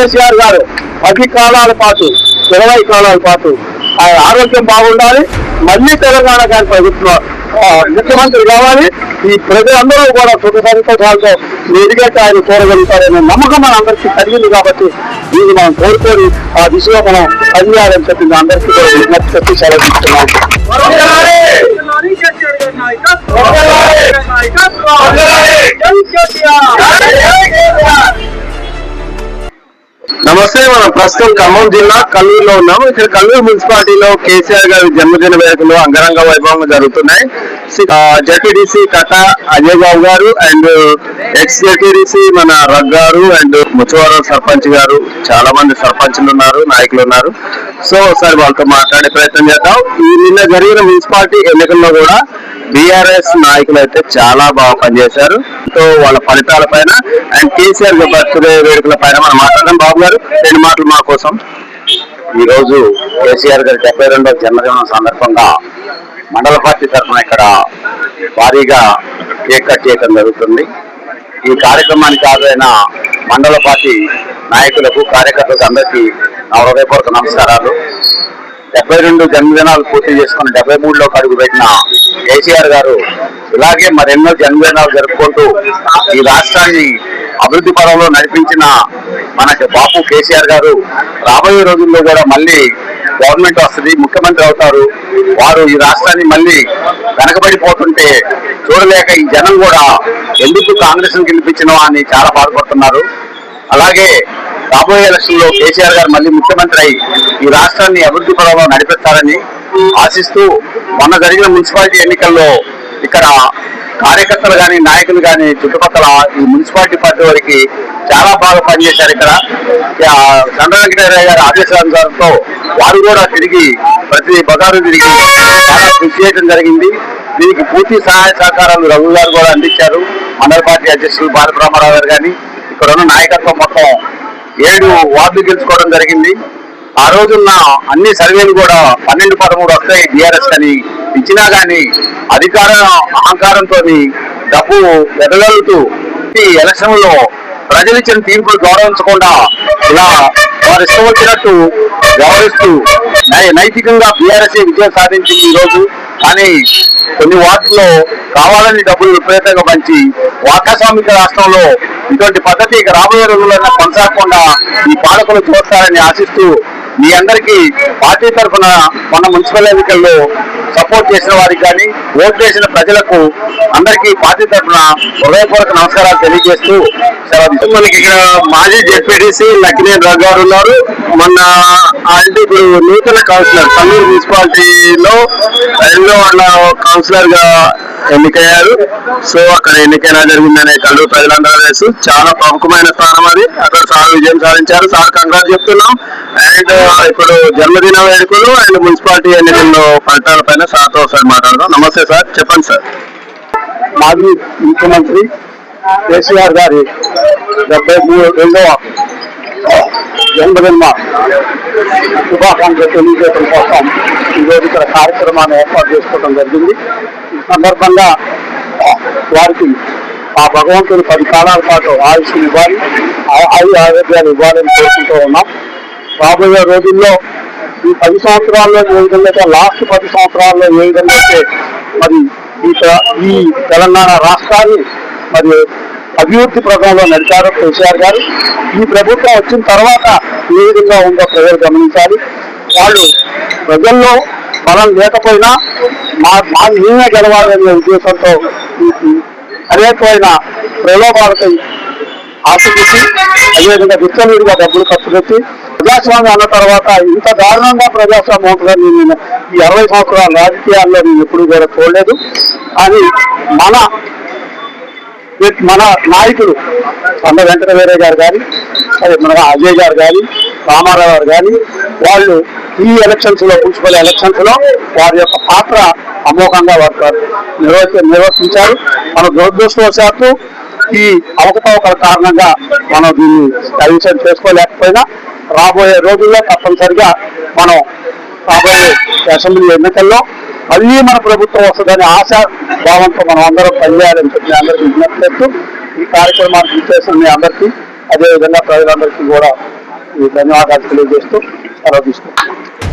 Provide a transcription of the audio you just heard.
కేసీఆర్ గారు పది కాలాల పాటు ఇరవై కాలాల పాటు ఆయన ఆరోగ్యం బాగుండాలి. మళ్ళీ తెలంగాణ గారి ప్రభుత్వం ముఖ్యమంత్రి కావాలి. ఈ ప్రజలందరూ కూడా సుఖ సంతోషాలతో ఎదిగేట ఆయన చూడగలుగుతారనే నమ్మకం మన అందరికీ కలిగింది కాబట్టి దీన్ని మనం కోరుకొని ఆ దిశలో మనం పనిచేయాలని చెప్పి అందరికీ కూడా విజ్ఞప్తి చెప్పి సెలవు ఇస్తున్నాం. నమస్తే మనం ప్రస్తుతం ఖమ్మం జిల్లా కల్లూరులో ఉన్నాము. ఇక్కడ కల్లూరు మున్సిపాలిటీలో కేసీఆర్ గారి జన్మదిన వేడుకలు అంగరంగ వైభవంగా జరుగుతున్నాయి. జెడ్పీడీసీ కట Ajay Babu garu and ex ZPTC మన రగ్ గారు అండ్ ముచ్చవరం సర్పంచ్ గారు. చాలా మంది సర్పంచ్లు ఉన్నారు నాయకులు ఉన్నారు. సో ఒకసారి వాళ్ళతో మాట్లాడే ప్రయత్నం చేద్దాం. ఈ నిన్న జరిగిన మున్సిపాలిటీ ఎన్నికల్లో కూడా బీఆర్ఎస్ నాయకులు అయితే చాలా బాగా పనిచేశారు. సో వాళ్ళ ఫలితాల పైన అండ్ కేసీఆర్ బర్త్డే వేడుకల పైన మనం మాట్లాడడం బాబు గారు. రెండు మాటలు మా కోసం. ఈ రోజు కేసీఆర్ గారి డెబ్బై రెండవ జన్మదినం సందర్భంగా మండల పార్టీ తరఫున ఇక్కడ భారీగా కేక్ కట్ చేయడం జరుగుతుంది. ఈ కార్యక్రమానికి హాజరైన మండల పార్టీ నాయకులకు కార్యకర్తలకు అందరికీ నా హృదయపూర్వక నమస్కారాలు. డెబ్బై రెండు జన్మదినాలు పూర్తి చేసుకుని డెబ్బై మూడులో అడుగుపెట్టిన కేసీఆర్ గారు ఇలాగే మరెన్నో జన్మదినాలు జరుపుకుంటూ ఈ రాష్ట్రాన్ని అభివృద్ధి పరంలో నడిపించిన మనకి బాపు కేసీఆర్ గారు రాబోయే రోజుల్లో కూడా మళ్ళీ గవర్నమెంట్ వస్తుంది ముఖ్యమంత్రి అవుతారు. వారు ఈ రాష్ట్రాన్ని మళ్ళీ వెనకబడిపోతుంటే చూడలేక ఈ జనం కూడా ఎందుకు కాంగ్రెస్ గెలిపించినో అని చాలా బాధపడుతున్నారు. అలాగే రాబోయే ఎలక్షన్లో కేసీఆర్ గారు మళ్ళీ ముఖ్యమంత్రి అయి ఈ రాష్ట్రాన్ని అభివృద్ధి పరంలో నడిపిస్తారని ఆశిస్తూ మొన్న జరిగిన మున్సిపాలిటీ ఎన్నికల్లో ఇక్కడ కార్యకర్తలు కానీ నాయకులు కానీ చుట్టుపక్కల ఈ మున్సిపాలిటీ పార్టీ వారికి చాలా బాగా పనిచేశారు ఇక్కడ. చంద్ర వెంకటయ్య గారి ఆదేశానుసారంతో వారు కూడా తిరిగి ప్రతి బజారు తిరిగి చాలా కృషి చేయడం జరిగింది. దీనికి పూర్తి సహాయ సహకారాలు రఘు గారు కూడా అందించారు. మండల పార్టీ అధ్యక్షులు భారత రామారావు గారు కానీ ఇక్కడ ఉన్న నాయకత్వం మొత్తం ఏడు వార్డులు గెలుచుకోవడం జరిగింది. ఆ రోజున్న అన్ని సర్వేలు కూడా పన్నెండు పదమూడు వస్తాయి బీఆర్ఎస్ అని ఇచ్చినా గాని అధికార అహంకారంతో డబ్బు ఎదగలుగుతూ ఈ ఎలక్షన్లో ప్రజలు ఇచ్చిన తీర్పులు గౌరవించకుండా ఇలా వారు ఇష్టం వచ్చినట్టు వ్యవహరిస్తూ నై- నైతికంగా బీఆర్ఎస్ విజయం సాధించింది ఈ రోజు. కానీ కొన్ని వార్డుల్లో కావాలని డబ్బులు విపరీతంగా పంచి వాటాస్వామిక రాష్ట్రంలో ఇటువంటి పద్ధతి ఇక రాబోయే రోజుల్లో కొనసాగకుండా ఈ పాలకులు చూస్తారని ఆశిస్తూ మీ అందరికీ పార్టీ తరఫున మన మున్సిపల్ ఎన్నికల్లో సపోర్ట్ చేసిన వారికి కానీ ఓట్ చేసిన ప్రజలకు అందరికీ పార్టీ తరఫున హృదయపూర్వక నమస్కారాలు తెలియజేస్తూ మనకి ఇక్కడ మాజీ జెడ్పీటీసీ లక్కినేని రావు గారు ఉన్నారు. మొన్న అంటే ఇప్పుడు నూతన కౌన్సిలర్ కల్లూరు మున్సిపాలిటీలో రెండో వాళ్ళ కౌన్సిలర్గా ఎన్నికయ్యారు. సో అక్కడ ఎన్నికైనా జరిగిందనే కళ్ళు ప్రజలందరూ తెలుసు. చాలా ప్రముఖమైన స్థానం అది. అక్కడ సార్ విజయం సాధించారు. సార్ కంగ్రాట్ చెప్తున్నాం. అండ్ ఇప్పుడు జన్మదిన వేడుకలు అండ్ మున్సిపాలిటీ ఎన్నికల్లో ఫలితాల పైన సార్తో ఒకసారి మాట్లాడదాం. నమస్తే సార్. చెప్పండి సార్. మాజీ ముఖ్యమంత్రి కేసీఆర్ గారి డెబ్బై మూడు రెండవ జన్మదిన శుభాకాంక్షలు తెలియజేయడం కోసం ఈరోజు ఇక్కడ కార్యక్రమాన్ని ఏర్పాటు చేసుకోవడం జరిగింది. సందర్భంగా వారికి ఆ భగవంతుడు పది కాలాల పాటు ఆయుష్ ఇవ్వాలి. ఆయు ఆరోగ్యాలు ఇవ్వాలని కోరుకుంటూ ఉన్నాం. రాబోయే రోజుల్లో ఈ పది సంవత్సరాల్లో ఏ విధంగా లాస్ట్ పది సంవత్సరాల్లో ఏ విధంగా అయితే మరి ఈ ఈ తెలంగాణ రాష్ట్రాన్ని మరి అభివృద్ధి ప్రదంలో నడిచారు కేసీఆర్ గారు ఈ ప్రభుత్వం వచ్చిన తర్వాత ఏ విధంగా ఉందో ప్రజలు గమనించాలి. వాళ్ళు ప్రజల్లో బలం లేకపోయినా మా మా మేమే గెలవాలనే ఉద్దేశంతో అనేకమైన ప్రలోభాలపై ఆశించి అదేవిధంగా విచ్చలవిడిగా డబ్బులు ఖర్చు పెట్టి ప్రజాస్వామ్యం అన్న తర్వాత ఇంత దారుణంగా ప్రజాస్వామ్యం ఉంటుందని నేను ఈ అరవై సంవత్సరాల రాజకీయాల్లో నేను ఎప్పుడు కూడా చూడలేదు. కానీ మన మన నాయకులు అన్న వెంకట వీరయ్య గారు కానీ అదే మన అజయ్ గారు కానీ రామారావు గారు కానీ వాళ్ళు ఈ ఎలక్షన్స్లో మున్సిపల్ ఎలక్షన్స్లో వారి యొక్క పాత్ర అమోఘంగా వారు నిర్వహి నిర్వర్తించారు. మన దురదృష్టవశాత్తు ఈ అవకతవకల కారణంగా మనం దీన్ని కైవసం చేసుకోలేకపోయినా రాబోయే రోజుల్లో తప్పనిసరిగా మనం రాబోయే అసెంబ్లీ ఎన్నికల్లో మళ్ళీ మన ప్రభుత్వం వస్తుందని ఆశ భావంతో మనం అందరం పనిచేయాలని చెప్పి అందరికీ విజ్ఞప్తి చేస్తూ ఈ కార్యక్రమానికి చేసిన మీ అందరికీ అదేవిధంగా ప్రజలందరికీ కూడా ఈ ధన్యవాదాలు తెలియజేస్తూ Hasta la vista.